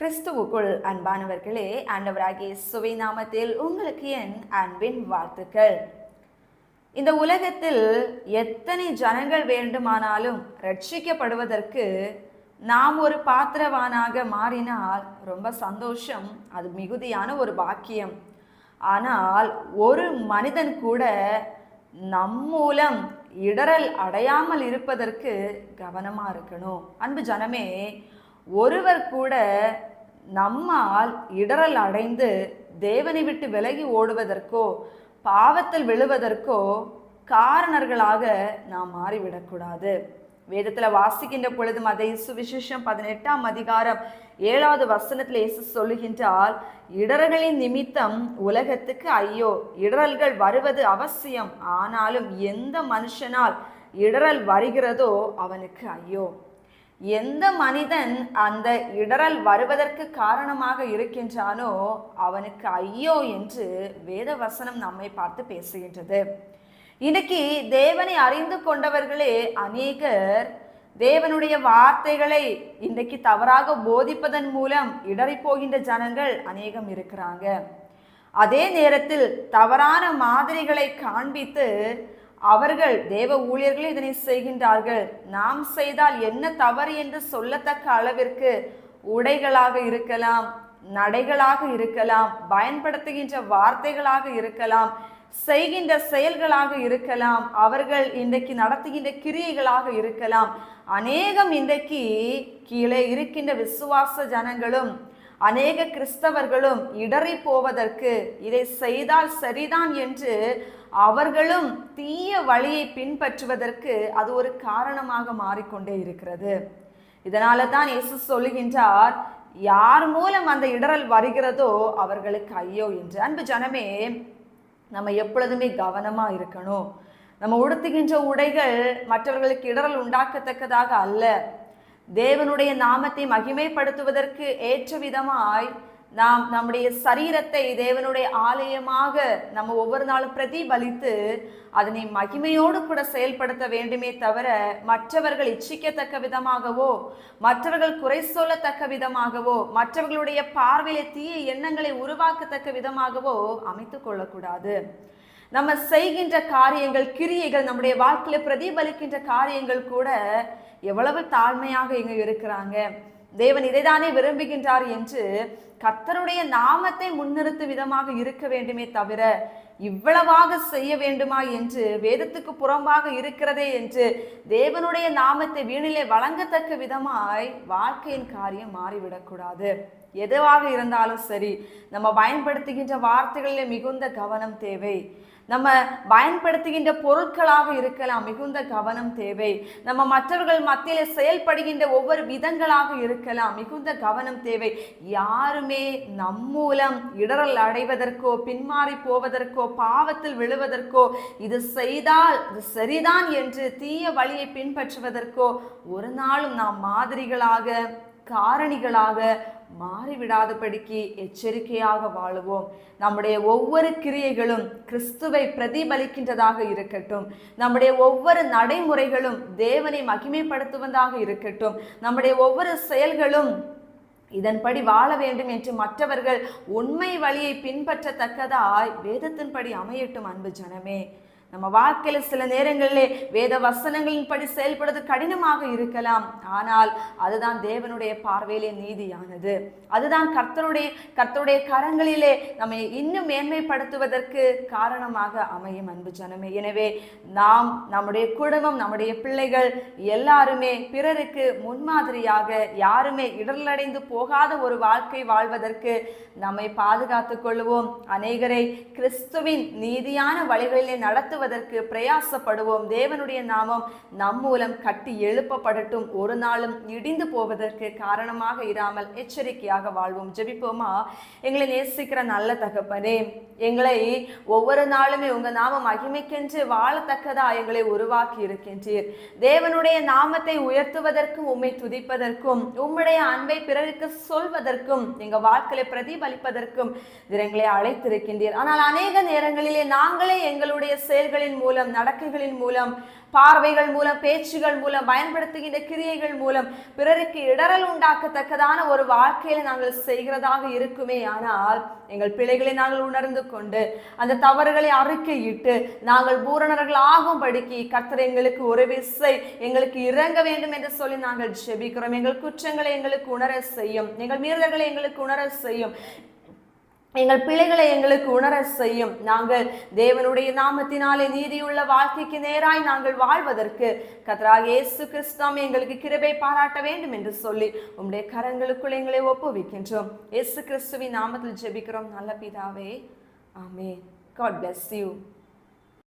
கிறிஸ்துவுக்குள் அன்பானவர்களே ஆண்டவராகிய சுவை நாமத்தில் உங்களுக்கு என் அன்பின் வாழ்த்துக்கள். இந்த உலகத்தில் எத்தனை ஜனங்கள் வேண்டுமானாலும் ரட்சிக்கப்படுவதற்கு நாம் ஒரு பாத்திரவானாக மாறினால் ரொம்ப சந்தோஷம் அது மிகுதியான ஒரு பாக்கியம். ஆனால் ஒரு மனிதன் கூட நம் மூலம் இடரல் அடையாமல் இருப்பதற்கு கவனமாக இருக்கணும். அன்பு ஜனமே ஒருவர் கூட நம்மால் இடரல் அடைந்து தேவனை விட்டு விலகி ஓடுவதற்கோ பாவத்தில் விழுவதற்கோ காரணர்களாக நாம் மாறிவிடக்கூடாது. வேதத்தில் வாசிக்கின்ற பொழுது அதை சுவிசேஷம் பதினெட்டாம் அதிகாரம் ஏழாவது வசனத்தில் இயேசு சொல்லுகின்றால் இடர்களின் நிமித்தம் உலகத்துக்கு ஐயோ இடரல்கள் வருவது அவசியம். ஆனாலும் எந்த மனுஷனால் இடரல் வருகிறதோ அவனுக்கு ஐயோ. எந்த மனிதன் அந்த இடரல் வருவதற்கு காரணமாக இருக்கின்றானோ அவனுக்கு ஐயோ என்று வேத வசனம் நம்மை பார்த்து பேசுகின்றது. இன்னைக்கு தேவனை அறிந்து கொண்டவர்களே அநேகர் தேவனுடைய வார்த்தைகளை இன்றைக்கு தவறாக போதிப்பதன் மூலம் இடறி போகின்ற ஜனங்கள் அநேகம் இருக்கிறாங்க. அதே நேரத்தில் தவறான மாதிரிகளை காண்பித்து அவர்கள் தேவ ஊழியர்களே இதனை செய்கின்றார்கள். நாம் செய்தால் என்ன தவறு என்று சொல்லத்தக்க அளவிற்கு உடைகளாக இருக்கலாம் நடைகளாக இருக்கலாம் பயன்படுத்துகின்ற வார்த்தைகளாக இருக்கலாம் செய்கின்ற செயல்களாக இருக்கலாம் அவர்கள் இன்றைக்கு நடத்துகின்ற கிரியைகளாக இருக்கலாம். அநேகம் இன்றைக்கு கீழே இருக்கின்ற விசுவாச ஜனங்களும் அநேக கிறிஸ்தவர்களும் இடறி போவதற்கு இதை செய்தால் சரிதான் என்று அவர்களும் தீய வழியை பின்பற்றுவதற்கு அது ஒரு காரணமாக மாறிக்கொண்டே இருக்கிறது. இதனால தான் இயேசு சொல்லுகின்றார் யார் மூலம் அந்த இடரல் வருகிறதோ அவர்களுக்கு ஐயோ என்று. அன்பு ஜனமே நம்ம எப்பொழுதுமே கவனமாக இருக்கணும். நம்ம உடுத்துகின்ற உடைகள் மற்றவர்களுக்கு இடரல் உண்டாக்கத்தக்கதாக அல்ல. தேவனுடைய நாமத்தை மகிமைப்படுத்துவதற்கு ஏற்ற விதமாய் நாம் நம்முடைய சரீரத்தை தேவனுடைய ஆலயமாக நம்ம ஒவ்வொரு நாளும் பிரதிபலித்து அதனை மகிமையோடு கூட செயல்படுத்த வேண்டுமே தவிர மற்றவர்கள் இச்சிக்கத்தக்க விதமாகவோ மற்றவர்கள் குறை சொல்லத்தக்க விதமாகவோ மற்றவர்களுடைய பார்வையில தீய எண்ணங்களை உருவாக்கத்தக்க விதமாகவோ அமைத்து கொள்ளக்கூடாது. நம்ம செய்கின்ற காரியங்கள் கிரியைகள் நம்முடைய வாழ்க்கையில பிரதிபலிக்கின்ற காரியங்கள் கூட எவ்வளவு தாழ்மையாக இங்கு இருக்கிறாங்க? தேவன் இதைதானே விரும்புகின்றார் என்று கர்த்தருடைய நாமத்தை முன்னிறுத்தும் விதமாக இருக்க வேண்டுமே தவிர இவ்வளவாக செய்ய வேண்டுமா என்று வேதத்துக்கு புறம்பாக இருக்கிறதே என்று தேவனுடைய நாமத்தை வீணிலே வழங்கத்தக்க விதமாய் வாழ்க்கையின் காரியம் மாறிவிடக்கூடாது. எதுவாக இருந்தாலும் சரி நம்ம பயன்படுத்துகின்ற வார்த்தைகளில் மிகுந்த கவனம் தேவை. நம்ம பயன்படுத்துகின்ற பொருட்களாக இருக்கலாம் மிகுந்த கவனம் தேவை. நம்ம மற்றவர்கள் மத்தியில் செயல்படுகின்ற ஒவ்வொரு விதங்களாக இருக்கலாம் மிகுந்த கவனம் தேவை. யாருமே நம் மூலம் இடரல் அடைவதற்கோ பின்மாறி போவதற்கோ பாவத்தில் விழுவதற்கோ இது செய்தால் இது சரிதான் என்று தீய வழியை பின்பற்றுவதற்கோ ஒரு நாளும் நாம் மாதிரிகளாக காரணிகளாக மாறிவிடாதபடிக்கு எச்சரிக்கையாக வாழுவோம். நம்முடைய ஒவ்வொரு கிரியைகளும் கிறிஸ்துவை பிரதிபலிக்கின்றதாக இருக்கட்டும். நம்முடைய ஒவ்வொரு நடைமுறைகளும் தேவனை மகிமைப்படுத்துவதாக இருக்கட்டும். நம்முடைய ஒவ்வொரு செயல்களும் இதன்படி வாழ வேண்டும் என்று மற்றவர்கள் உண்மை வழியை பின்பற்றத்தக்கதாய் வேதத்தின்படி அமையட்டும் அன்பு ஜனமே. நம்ம வாழ்க்கையில சில நேரங்களிலே வேத வசனங்களின் படி செயல்படுவது கடினமாக இருக்கலாம். ஆனால் அதுதான் தேவனுடைய பார்வையிலே நீதியானது. அதுதான் கர்த்தருடைய கர்த்தருடைய கரங்களிலே நம்மை இன்னும் மேன்மைப்படுத்துவதற்கு காரணமாக அமையும் அன்பு ஜனமே. எனவே நாம் நம்முடைய குடும்பம் நம்முடைய பிள்ளைகள் எல்லாருமே பிறருக்கு முன்மாதிரியாக யாருமே இடர்லடைந்து போகாத ஒரு வாழ்க்கை வாழ்வதற்கு நம்மை பாதுகாத்துக் கொள்வோம் அநேகரை கிறிஸ்துவின் நீதியான வழிகளிலே நடத்துவதற்கு பிரயாசப்படுவோம். தேவனுடைய நாமம் நம் மூலம் கட்டி எழுப்பப்படட்டும். ஒரு நாளும் இடிந்து போவதற்கு காரணமாக இராமல் எச்சரிக்கையாக வாழ்வோம். ஜெபிப்போமா? எங்களை நேசிக்கிற நல்ல தகப்பனே எங்களை ஒவ்வொரு நாளுமே உங்க நாம மகிமைக்கென்று வாழத்தக்கதா எங்களை உருவாக்கி இருக்கின்றீர். தேவனுடைய நாமத்தை உயர்த்துவதற்கும் உம்மை துதிப்பதற்கும் உம்முடைய அன்பை பிறருக்கு சொல்வதற்கும் எங்க வாழ்க்கையை பிரதிபலிப்பதற்கும் நீர் எங்களை அழைத்திருக்கின்றீர். ஆனால் அநேக நேரங்களிலே நாங்களே எங்களுடைய செயல் செயல்களின் மூலம் நடக்கைகளின் மூலம் பார்வைகள் மூலம் பேச்சுகள் மூலம் பயன்படுத்துகின்ற கிரியைகள் மூலம் பிறருக்கு இடரல் உண்டாக்கத்தக்கதான ஒரு வாழ்க்கையில நாங்கள் செய்கிறதாக இருக்குமே. ஆனால் எங்கள் பிழைகளை நாங்கள் உணர்ந்து கொண்டு அந்த தவறுகளை அறிக்கையிட்டு நாங்கள் பூரணர்கள் ஆகும்படிக்கு கர்த்தர் எங்களுக்கு ஒரு விசை எங்களுக்கு இறங்க வேண்டும் என்று சொல்லி நாங்கள் ஜெபிக்கிறோம். எங்கள் குற்றங்களை எங்களுக்கு உணர செய்யும். எங்கள் மீறல்களை எங்களுக்கு உணர செய்யும். எங்கள் பிள்ளைகளை எங்களுக்கு உணர செய்யும். நாங்கள் தேவனுடைய நாமத்தினாலே நீதியுள்ள வாழ்க்கைக்கு நேராய் நாங்கள் வாழ்வதற்கு கத்ராக இயேசு கிறிஸ்தாம் எங்களுக்கு கிருபை பாராட்ட வேண்டும் என்று சொல்லி உம்முடைய கரங்களுக்குள் எங்களை ஒப்புவிக்கின்றோம். இயேசு கிறிஸ்துவின் நாமத்தில் ஜெபிக்கிறோம். நல்ல பிதாவே ஆமே காட் பிளஸ் யூ